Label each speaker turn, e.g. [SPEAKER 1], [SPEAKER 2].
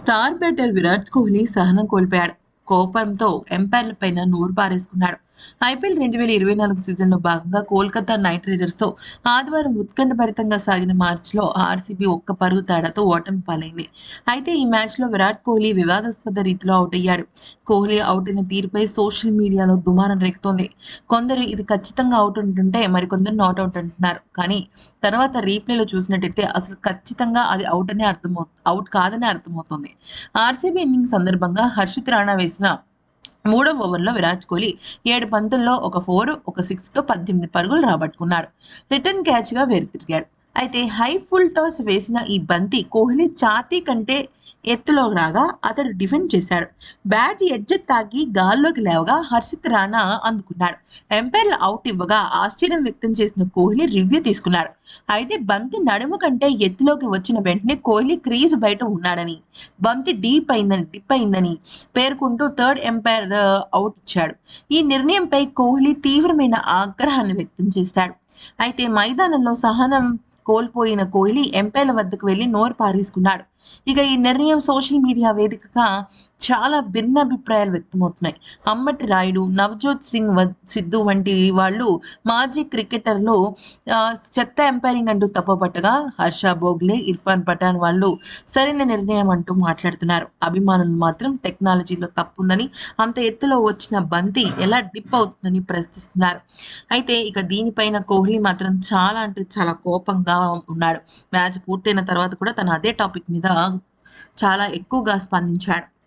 [SPEAKER 1] Star batter Virat Kohli సహనం కోల్పోయాడు. కోపంతో ఎంపైర్ల పైన నోరు పారేసుకున్నాడు ఐపీఎల్ రెండు వేల ఇరవై నాలుగు సీజన్లో భాగంగా కోల్కతా నైట్ రైడర్స్తో ఆదివారం ఉత్కంఠభరితంగా సాగిన మార్చ్లో ఆర్సీబీ ఒక్క పరుగు తేడాతో ఓటమి పాలైంది. అయితే ఈ మ్యాచ్లో విరాట్ కోహ్లీ వివాదాస్పద రీతిలో అవుట్ అయ్యాడు. కోహ్లీ అవుట్ అయిన తీరుపై సోషల్ మీడియాలో దుమారం రేగుతోంది కొందరు ఇది ఖచ్చితంగా అవుట్ ఉంటుంటే మరికొందరు నాట్ అవుట్ అంటున్నారు. కానీ తర్వాత రీప్లేలో చూసినట్టయితే అసలు ఖచ్చితంగా అది అవుట్ అనే అర్థమవు అవుట్ కాదని అర్థమవుతుంది. ఆర్సీబీ ఇన్నింగ్ సందర్భంగా హర్షిత్ రాణా వేసిన మూడో ఓవర్లో విరాట్ కోహ్లీ ఏడు పంతుల్లో ఒక ఫోర్ ఒక సిక్స్తో పద్దెనిమిది పరుగులు రాబట్టుకున్నాడు. రిటర్న్ క్యాచ్గా వెనుతిరిగాడు అయితే హై ఫుల్ టాస్ వేసిన ఈ బంతి కోహ్లీ ఛాతీ కంటే ఎత్తులో రాగా అతడు డిఫెండ్ చేశాడు. బ్యాట్ ఎడ్జ్ తాకి గాల్లోకి లేవగా హర్షిత్ రాణా అందుకున్నాడు. ఎంపైర్లు అవుట్ ఇవ్వగా ఆశ్చర్యం వ్యక్తం చేసిన కోహ్లీ రివ్యూ తీసుకున్నాడు. అయితే బంతి నడుము కంటే ఎత్తులోకి వచ్చిన వెంటనే కోహ్లీ క్రీజ్ బయట ఉన్నాడని బంతి డీప్ అయిందని డిప్ అయిందని పేర్కొంటూ థర్డ్ ఎంపైర్ అవుట్ ఇచ్చాడు. ఈ నిర్ణయంపై కోహ్లీ తీవ్రమైన ఆగ్రహాన్ని వ్యక్తం చేశాడు. అయితే మైదానంలో సహనం కోల్పోయిన కోహ్లీ ఎంపైర్ల వద్దకు వెళ్ళి నోరు పారేసుకున్నాడు. ఇక ఈ నిర్ణయం సోషల్ మీడియా వేదికగా చాలా భిన్న అభిప్రాయాలు వ్యక్తమవుతున్నాయి. అమ్మటి రాయుడు నవజోత్ సింగ్ సిద్ధు వంటి వాళ్ళు మాజీ క్రికెటర్లు చెత్త ఎంపైరింగ్ అంటూ తప్పబట్టగా హర్ష బోగ్లే ఇర్ఫాన్ పఠాన్ వాళ్ళు సరైన నిర్ణయం అంటూ మాట్లాడుతున్నారు. అభిమానులు మాత్రం టెక్నాలజీలో తప్పుందని అంత ఎత్తులో వచ్చిన బంతి ఎలా డిప్ అవుతుందని ప్రశ్నిస్తున్నారు. అయితే ఇక దీనిపైన కోహ్లీ మాత్రం చాలా అంటే చాలా కోపంగా ఉన్నాడు. మ్యాచ్ పూర్తయిన తర్వాత కూడా తను అదే టాపిక్ మీద చాలా ఎక్కువగా స్పందించాడు.